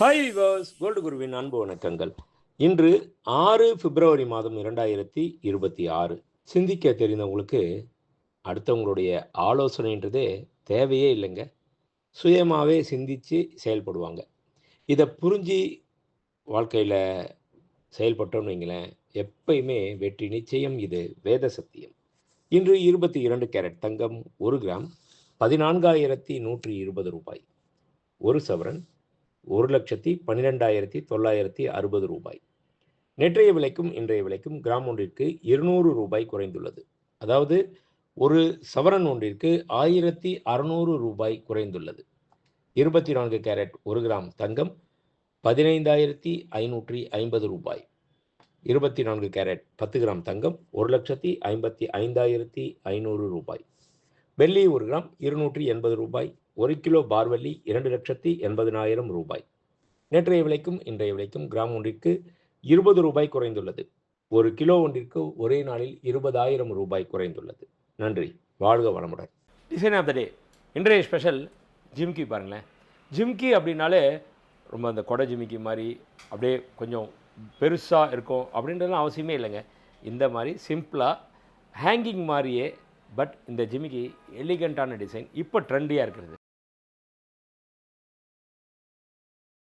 Hi viewers gold குருவின் அன்பு வணக்கங்கள். இன்று ஆறு பிப்ரவரி மாதம் இரண்டாயிரத்தி இருபத்தி ஆறு. சிந்திக்க தெரிந்தவங்களுக்கு அடுத்தவங்களுடைய ஆலோசனைன்றதே தேவையே இல்லைங்க. சுயமாகவே சிந்தித்து செயல்படுவாங்க. இதை புரிஞ்சு வாழ்க்கையில் செயல்பட்டோம்னு வைங்களேன் எப்பயுமே வெற்றி நிச்சயம் இது வேத சத்தியம். இன்று இருபத்தி இரண்டு கேரட் தங்கம் ஒரு கிராம் பதினான்காயிரத்தி நூற்றி இருபது ரூபாய். ஒரு சவரன் ஒரு லட்சத்தி பன்னிரெண்டாயிரத்தி தொள்ளாயிரத்தி அறுபது ரூபாய். நேற்றைய விலைக்கும் இன்றைய விலைக்கும் கிராம் ஒன்றிற்கு இருநூறு ரூபாய் குறைந்துள்ளது. அதாவது ஒரு சவரன் ஒன்றிற்கு ஆயிரத்தி அறுநூறு ரூபாய் குறைந்துள்ளது. இருபத்தி நான்கு கேரட் ஒரு கிராம் தங்கம் பதினைந்தாயிரத்தி ஐநூற்றி ஐம்பது ரூபாய். இருபத்தி நான்கு கேரட் பத்து கிராம் தங்கம் ஒரு லட்சத்தி ஐம்பத்தி ஐந்தாயிரத்தி ஐநூறு ரூபாய். வெள்ளி ஒரு கிராம் இருநூற்றி எண்பது ரூபாய் ஒரு கிலோ பார்வெள்ளி இரண்டு லட்சத்தி எண்பதினாயிரம் ரூபாய். நேற்றைய விலைக்கும் இன்றைய விலைக்கும் கிராம் ஒன்றிற்கு இருபது ரூபாய் குறைந்துள்ளது. ஒரு கிலோ ஒன்றிற்கு ஒரே நாளில் இருபதாயிரம் ரூபாய் குறைந்துள்ளது. நன்றி. வாழ்க வளமுடன். டிசைன் ஆஃப் த டே இன்றைய ஸ்பெஷல் ஜிம்கி பாருங்களேன். ஜிம்கி அப்படின்னாலே ரொம்ப அந்த கொடை ஜிமிக்கி மாதிரி அப்படியே கொஞ்சம் பெருசாக இருக்கும் அப்படின்றதுலாம் அவசியமே இல்லைங்க. இந்த மாதிரி சிம்பிளாக ஹேங்கிங் மாதிரியே பட் இந்த ஜிமிக்கி எலிகண்ட்டான டிசைன் இப்போ ட்ரெண்டியாக இருக்கிறது.